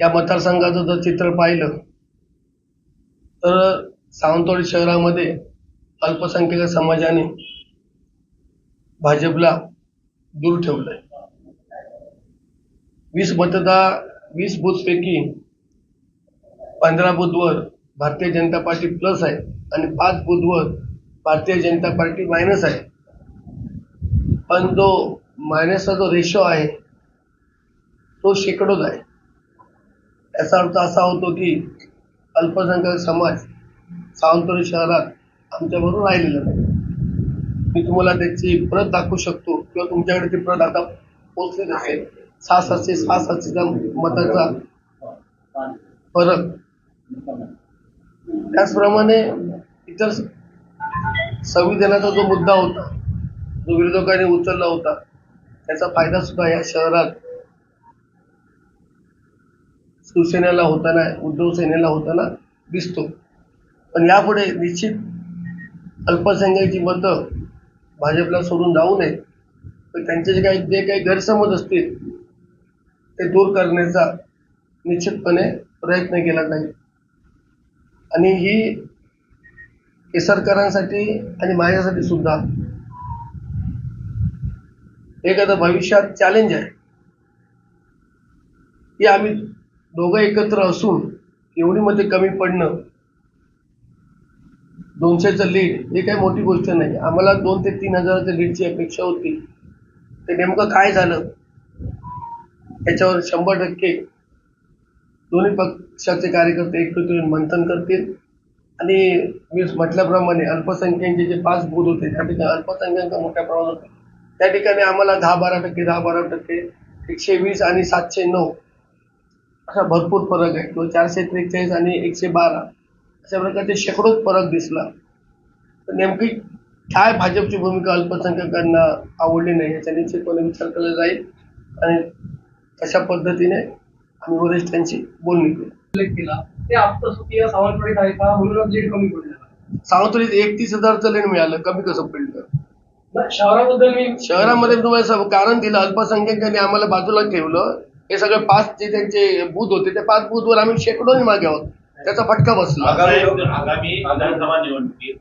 या मतदारसंघाचं जर चित्र पाहिलं तर सावंतवाडी शहरामध्ये अल्पसंख्याक समाजाने भाजपला दूर ठेवलंय. वीस मतदार वीस बूथपैकी पंधरा बूथवर भारतीय जनता पार्टी प्लस आहे आणि पाच बूथवर भारतीय जनता पार्टी मायनस आहे. पण जो मायनसचा जो रेशो आहे तो शेकडोच आहे. याचा अर्थ असा होतो की अल्पसंख्याक समाज सावंतवाडी शहरात आमच्याबरोबर राहिलेला नाही. मी तुम्हाला त्याची प्रत दाखवू शकतो किंवा तुमच्याकडे ती प्रत आता पोहोचली असेल. सहा सातशे सहा सातशेचा मताचा फरक. त्याचप्रमाणे इतर संविधानाचा जो मुद्दा होता जो विरोधकांनी उचलला होता त्याचा फायदा सुद्धा या शहरात शिवसेनेला होताना उद्धव सेनेला होताना दिसतो. पण यापुढे निश्चित अल्पसंख्याची मतं भाजपला सोडून जाऊ नये. पण त्यांचे जे काही जे काही गैरसमज असतील ते दूर करण्याचा निश्चितपणे प्रयत्न केला जाईल. आणि ही केसरकरांसाठी आणि माझ्यासाठी सुद्धा एक भविष्यात चॅलेंज आहे. की आम्ही दोघं एकत्र असून एवढी मध्ये कमी पडणं दोनशेचं लीड हे काही मोठी गोष्ट नाही. आम्हाला दोन ते तीन हजाराच्या लीडची अपेक्षा होती. ते नेमकं काय झालं? याच्यावर शंभर टक्के दोन्ही पक्षाचे कार्यकर्ते एकत्र मंथन करतील. आणि मी म्हटल्याप्रमाणे अल्पसंख्यांचे जे पाच बूथ होते त्या ठिकाणी अल्पसंख्याक मोठ्या प्रमाणात होते. त्या ठिकाणी आम्हाला दहा बारा टक्के दहा बारा टक्के एकशे वीस आणि सातशे नऊ असा भरपूर फरक आहे. किंवा चारशे त्रेचाळीस आणि एकशे बारा अशा प्रकारचे शेकडोच फरक दिसला. तर नेमकी काय भाजपची भूमिका अल्पसंख्याकांना आवडली नाही याचा निश्चितपणे विचार केला जाईल. आणि तशा पद्धतीने आम्ही वरिष्ठांशी बोलणी उल्लेख केला. ते सावंतवाडीत आहे का? म्हणूनच लीड कमी सावंतवाडीत एकतीस हजारचं लेण मिळालं कमी कसं पडलं? शहराबद्दल मी शहरामध्ये तुम्हाला कारण दिलं अल्पसंख्याकांनी आम्हाला बाजूला ठेवलं. हे सगळे पाच जे त्यांचे बूथ होते त्या पाच बूथवर आम्ही शेकडोनी मागे आहोत. त्याचा फटका बसला. आगामी आगामी विधानसभा निवडणुकीत